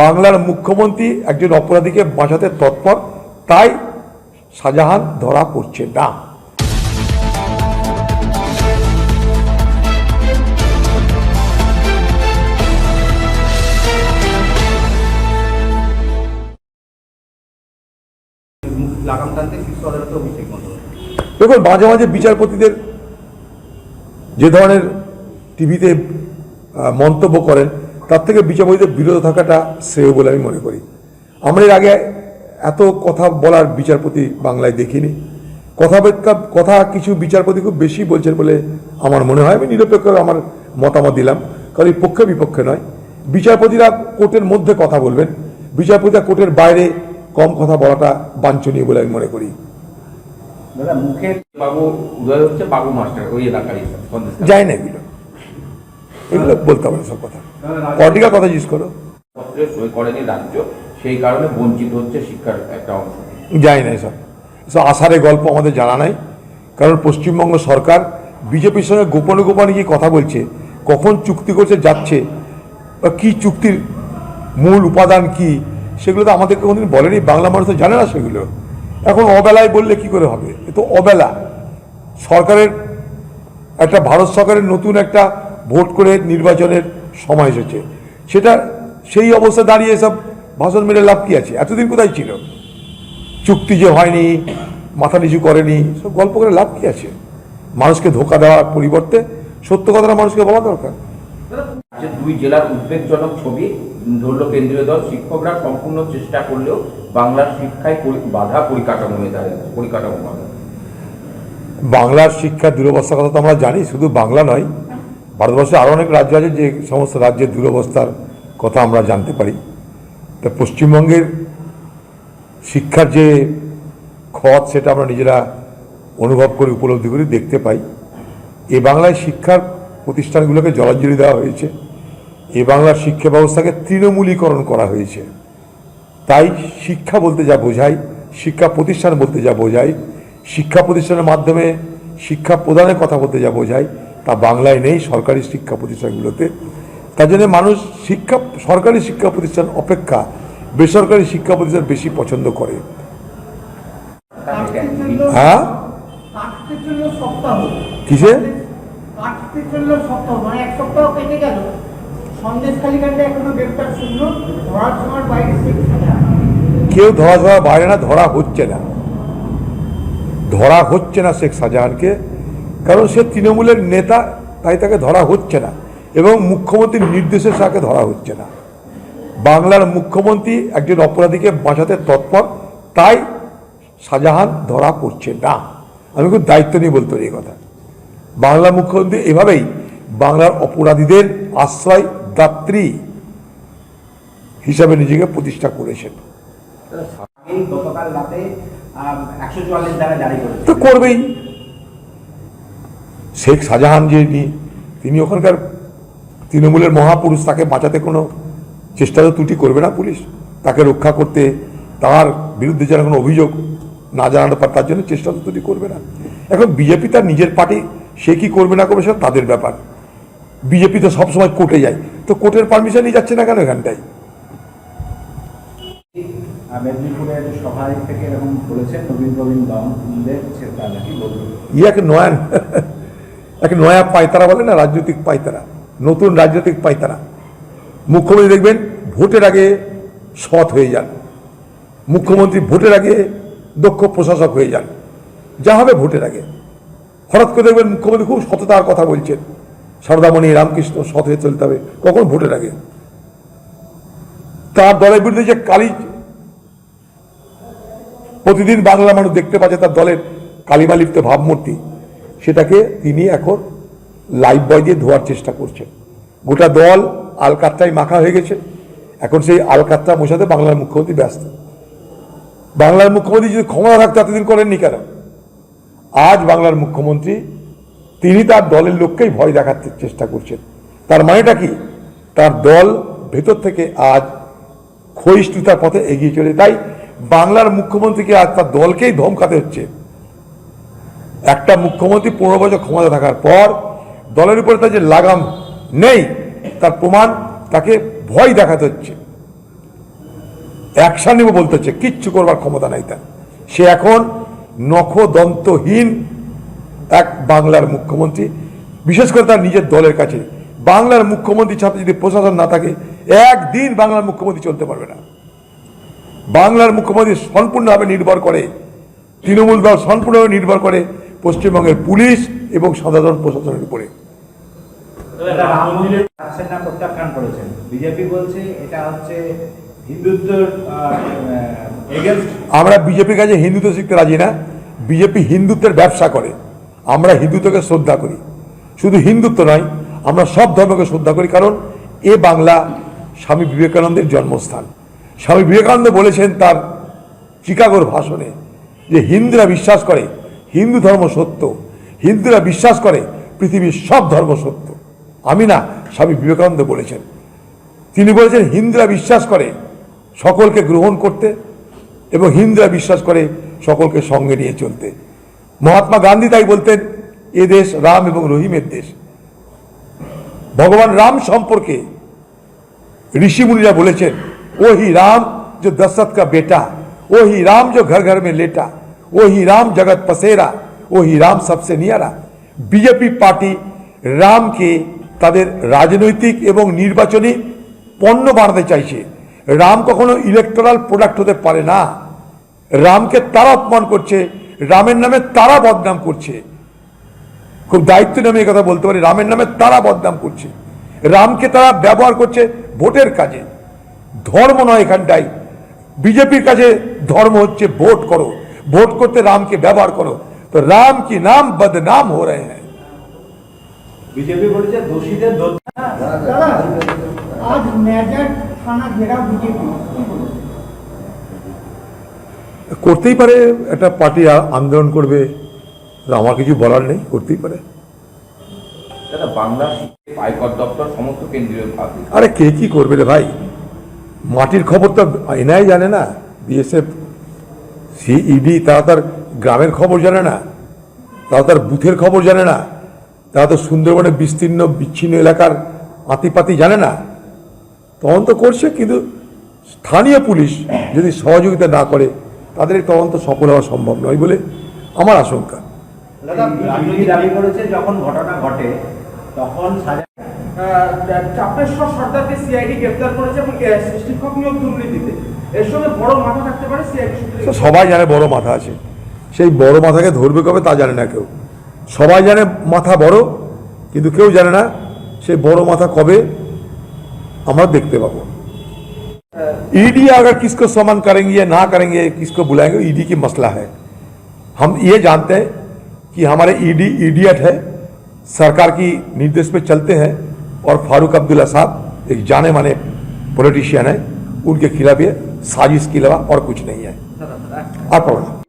বাংলার মুখ্যমন্ত্রী একজন অপরাধীকে বাঁচাতে তৎপর, তাই শাহজাহান ধরা পড়ছে না দেখুন, মাঝে মাঝে বিচারপতিদের যে ধরনের টিভিতে মন্তব্য করেন তার থেকে বিচারপতিদের বিরত থাকাটা শ্রেয় বলে আমি মনে করি। আমরা এর আগে এত কথা বলার বিচারপতি বাংলায় দেখিনি। কথা কথা কিছু বিচারপতি খুব বেশি বলছেন বলে আমার মনে হয়। আমি নিরপেক্ষ আমার মতামত দিলাম। কারণ এই পক্ষে বিপক্ষে নয়। বিচারপতিরা কোর্টের মধ্যে কথা বলবেন। বিচারপতিরা কোর্টের বাইরে কম কথা বলাটা বাঞ্ছনীয় বলে আমি মনে করি। যায় না এগুলো। এগুলো বলতে হবে সব কথা। পলিটিক্যাল কথা জিজ্ঞেস করো। সই করেনি রাজ্য সেই কারণে বঞ্চিত হচ্ছে শিক্ষার একটা অংশ। যায় না এসব। এসব আষাঢ়ে গল্প আমাদের জানা নাই। কারণ পশ্চিমবঙ্গ সরকার বিজেপির সঙ্গে গোপনে গোপনে কি কথা বলছে কখন চুক্তি করছে যাচ্ছে বা কী চুক্তির মূল উপাদান কি সেগুলো তো আমাদেরকে কোনোদিন বলেনি বাংলা মানুষ তো জানে না সেগুলো। এখন অবেলায় বললে কি করে হবে? এ তো অবেলা। সরকারের একটা ভারত সরকারের নতুন একটা ভোট করে নির্বাচনের সময় এসেছে। সেটা সেই অবস্থা দাঁড়িয়ে সব ভাষণ মেরে লাভ কি আছে? এতদিন কোথায় ছিল? চুক্তি যে হয়নি মাথা নিচু করেনি সব গল্প করে লাভ কি আছে? মানুষকে ধোকা দেওয়ার পরিবর্তে সত্য কথাটা মানুষকে বলা দরকার। যে দুই জেলার উদ্বেগজনক ছবি ধরল কেন্দ্রীয় দল শিক্ষকরা সম্পূর্ণ চেষ্টা করলেও বাংলার শিক্ষায় বাধা পরিকাঠামো হয়ে দাঁড়িয়েছে পরিকাঠামো বাংলার শিক্ষার দুরবস্থার কথা তো আমরা জানি শুধু বাংলা নয় ভারতবর্ষে আরও অনেক রাজ্য আছে যে সমস্ত রাজ্যের দুরবস্থার কথা আমরা জানতে পারি। তা পশ্চিমবঙ্গের শিক্ষার যে খত, সেটা আমরা নিজেরা অনুভব করি, উপলব্ধি করি, দেখতে পাই। এ বাংলায় শিক্ষার প্রতিষ্ঠানগুলোকে জলাঞ্জলি দেওয়া হয়েছে। এ বাংলার শিক্ষা ব্যবস্থাকে তৃণমূলীকরণ করা হয়েছে। তাই শিক্ষা বলতে যা বোঝায়, শিক্ষা প্রতিষ্ঠান বলতে যা বোঝায়, শিক্ষা প্রতিষ্ঠানের মাধ্যমে শিক্ষা প্রদানের কথা বলতে যা বোঝায় তা বাংলায় নেই, সরকারি শিক্ষা প্রতিষ্ঠানগুলোতে। তার জন্য মানুষ শিক্ষা, সরকারি শিক্ষা প্রতিষ্ঠান অপেক্ষা বেসরকারি শিক্ষা প্রতিষ্ঠান বেশি পছন্দ করে। হ্যাঁ? কিসে? কেউ ধরা ধরা বাইরে না, ধরা হচ্ছে না। ধরা হচ্ছে না শেখ শাহজাহানকে। কারণ সে তৃণমূলের নেতা তাই তাকে ধরা হচ্ছে না। এবং মুখ্যমন্ত্রীর নির্দেশে তাকে ধরা হচ্ছে না। বাংলার মুখ্যমন্ত্রী একজন অপরাধীকে বাঁচাতে তৎপর তাই শাহজাহান ধরা পড়ছে না। আমি খুব দায়িত্ব নিয়ে বলতে পারি এই কথা। বাংলার মুখ্যমন্ত্রী এভাবেই বাংলার অপরাধীদের আশ্রয় দাত্রী হিসাবে নিজেকে প্রতিষ্ঠা করেছেন। তো করবেই। শেখ শাহজাহান যে নি- তিনি ওখানকার তৃণমূলের মহাপুরুষ তাকে বাঁচাতে কোনো চেষ্টা তো ত্রুটি করবে না পুলিশ? তাকে রক্ষা করতে তার বিরুদ্ধে যেন কোনো অভিযোগ না জানানো পারে তার জন্য চেষ্টা তো ত্রুটি করবে না। এখন বিজেপি তার নিজের পার্টি সে কি করবে না করবে সেটা তাদের ব্যাপার। বিজেপি তো সবসময় কোর্টে যায়। তো কোর্টের পারমিশনই যাচ্ছে না কেন এখানটায়? থেকে এরকম বলেছেন নবীন প্রবীণ ইয়াকে নয়ান। একে নয়া পায়তারা বলে না, রাজনৈতিক পায়তারা। নতুন রাজনৈতিক পায়তারা। মুখ্যমন্ত্রী দেখবেন ভোটের আগে সৎ হয়ে যান। মুখ্যমন্ত্রী ভোটের আগে দক্ষ প্রশাসক হয়ে যান। যা হবে ভোটের আগে। হঠাৎ করে দেখবেন মুখ্যমন্ত্রী খুব সততার কথা বলছেন। সারদামণি, রামকৃষ্ণ সৎ হয়ে চলতে হবে। কখন ভোটের আগে? তার দলের বিরুদ্ধে যে কালী প্রতিদিন বাংলা মানুষ দেখতে পাচ্ছে তার দলের কালিমালিপ্ত ভাবমূর্তি। সেটাকে তিনি এখন লাইফ বয় দিয়ে ধোয়ার চেষ্টা করছেন। গোটা দল আলকাত্রায় মাখা হয়ে গেছে। এখন সেই আলকাত্রা মোশাতে বাংলার মুখ্যমন্ত্রী ব্যস্ত। বাংলার মুখ্যমন্ত্রী যদি ক্ষমতা থাকতে এতদিন করেননি কেন? আজ বাংলার মুখ্যমন্ত্রী, তিনি তার দলের লোককেই ভয় দেখাতে চেষ্টা করছেন। তার মানেটা কি? তার দল ভেতর থেকে আজ ক্ষয়িষ্ণুতার পথে এগিয়ে চলে তাই বাংলার মুখ্যমন্ত্রীকে আজ তার দলকেই ধমকাতে হচ্ছে। একটা মুখ্যমন্ত্রী পনেরো বছর ক্ষমতা থাকার পর দলের উপরে তার যে লাগাম নেই, তার প্রমাণ তাকে ভয় দেখাতে হচ্ছে। অ্যাকশন নেব বলতে হচ্ছে, কিচ্ছু করবার ক্ষমতা নাই তার। সে এখন নখদন্তহীন এক বাংলার মুখ্যমন্ত্রী, বিশেষ করে তার নিজের দলের কাছে। বাংলার মুখ্যমন্ত্রী ছাত্র যদি প্রশাসন না থাকে, একদিন বাংলার মুখ্যমন্ত্রী চলতে পারবে না। বাংলার মুখ্যমন্ত্রী সম্পূর্ণভাবে নির্ভর করে, তৃণমূল দল সম্পূর্ণভাবে নির্ভর করে পশ্চিমবঙ্গের পুলিশ এবং সাধারণ প্রশাসনের উপরে। প্রত্যাখ্যান করেছেন? বিজেপি বলছে এটা হচ্ছে হিন্দুত্বর আমরা বিজেপির কাছে হিন্দুত্ব শিখতে রাজি না। বিজেপি হিন্দুত্বের ব্যবসা করে। আমরা হিন্দুত্বকে শ্রদ্ধা করি। শুধু হিন্দুত্ব নয় আমরা সব ধর্মকে শ্রদ্ধা করি কারণ এ বাংলা স্বামী বিবেকানন্দের জন্মস্থান। স্বামী বিবেকানন্দ বলেছেন তার চিকাগোর ভাষণে যে হিন্দুরা বিশ্বাস করে হিন্দু ধর্ম সত্য। হিন্দুরা বিশ্বাস করে, পৃথিবীর সব ধর্ম সত্য। আমি না স্বামী বিবেকানন্দ বলেছেন। তিনি বলেছেন, হিন্দুরা বিশ্বাস করে সকলকে গ্রহণ করতে এবং হিন্দুরা বিশ্বাস করে সকলকে সঙ্গে নিয়ে চলতে। মহাত্মা গান্ধী তাই বলতেন, এ দেশ রাম এবং রহিমের দেশ। ভগবান রাম সম্পর্কে ঋষিমুনিরা বলেছেন ও হি রাম যে দশরথ কা বেটা ও হি রাম যে ঘর ঘর মে লেটা। लेटा वही राम जगत पसेरा वही রাম সবসে নিয়ারা বিজেপি পার্টি রামকে তাদের রাজনৈতিক এবং নির্বাচনী পণ্য বানাতে চাইছে রাম কখনো ইলেকট্রাল প্রোডাক্ট হতে পারে না রামকে তারা অপমান করছে রামের নামে তারা বদনাম করছে খুব দায়িত্ব নামে এই কথা বলতে পারি রামের নামে তারা বদনাম করছে রামকে তারা ব্যবহার করছে ভোটের কাজে ধর্ম নয় এখানটাই বিজেপির কাছে ধর্ম হচ্ছে ভোট করো ভোট করতে রামকে ব্যবহার করো। তো রাম কি নাম বদনাম হো রহে হ্যাঁ বিজেপি বলেছে দোষীদের দোষ। আজ থানা বিজেপি। করতেই পারে একটা পার্টি আন্দোলন করবে। আমার কিছু বলার নেই করতেই পারে। আরে কে কি করবে রে ভাই? মাটির খবর তো এনাই জানে না বিএসএফ সিইডি তারা তার গ্রামের খবর জানে না। তারা তার বুথের খবর জানে না। তারা তো সুন্দরবনের বিস্তীর্ণ বিচ্ছিন্ন এলাকার আতিপাতি জানে না। তদন্ত করছে কিন্তু স্থানীয় পুলিশ যদি সহযোগিতা না করে তাদের এই তদন্ত সফল হওয়া সম্ভব নয় বলে আমার আশঙ্কা। দাবি করেছে যখন ঘটনা ঘটে তখন চাপেশ্বর সর্দারকে সিআইডি গ্রেপ্তার করেছে এবং শিক্ষক নিয়োগ দুর্নীতিতে। এর সঙ্গে বড় মাথা থাকতে পারে সিআইডি তো সবাই জানে বড় মাথা আছে সেই বড় মাথাকে ধরবে কবে তা জানে না কেউ সবাই জানে মাথা বড় কিন্তু কেউ জানে না সেই বড় মাথা কবে আমরা देखते पाबो ईडी अगर किसको समन करेंगे या ना करेंगे किसको बुलाएंगे ईडी की मसला है हम ये जानते हैं कि हमारे ईडी इडियट है सरकार की निर्देश पे चलते हैं और फारूक अब्दुल्ला साहब एक जाने माने पॉलिटिशियन है उनके खिलाफ ये साजिश के अलावा और कुछ नहीं है। आप पढ़ो।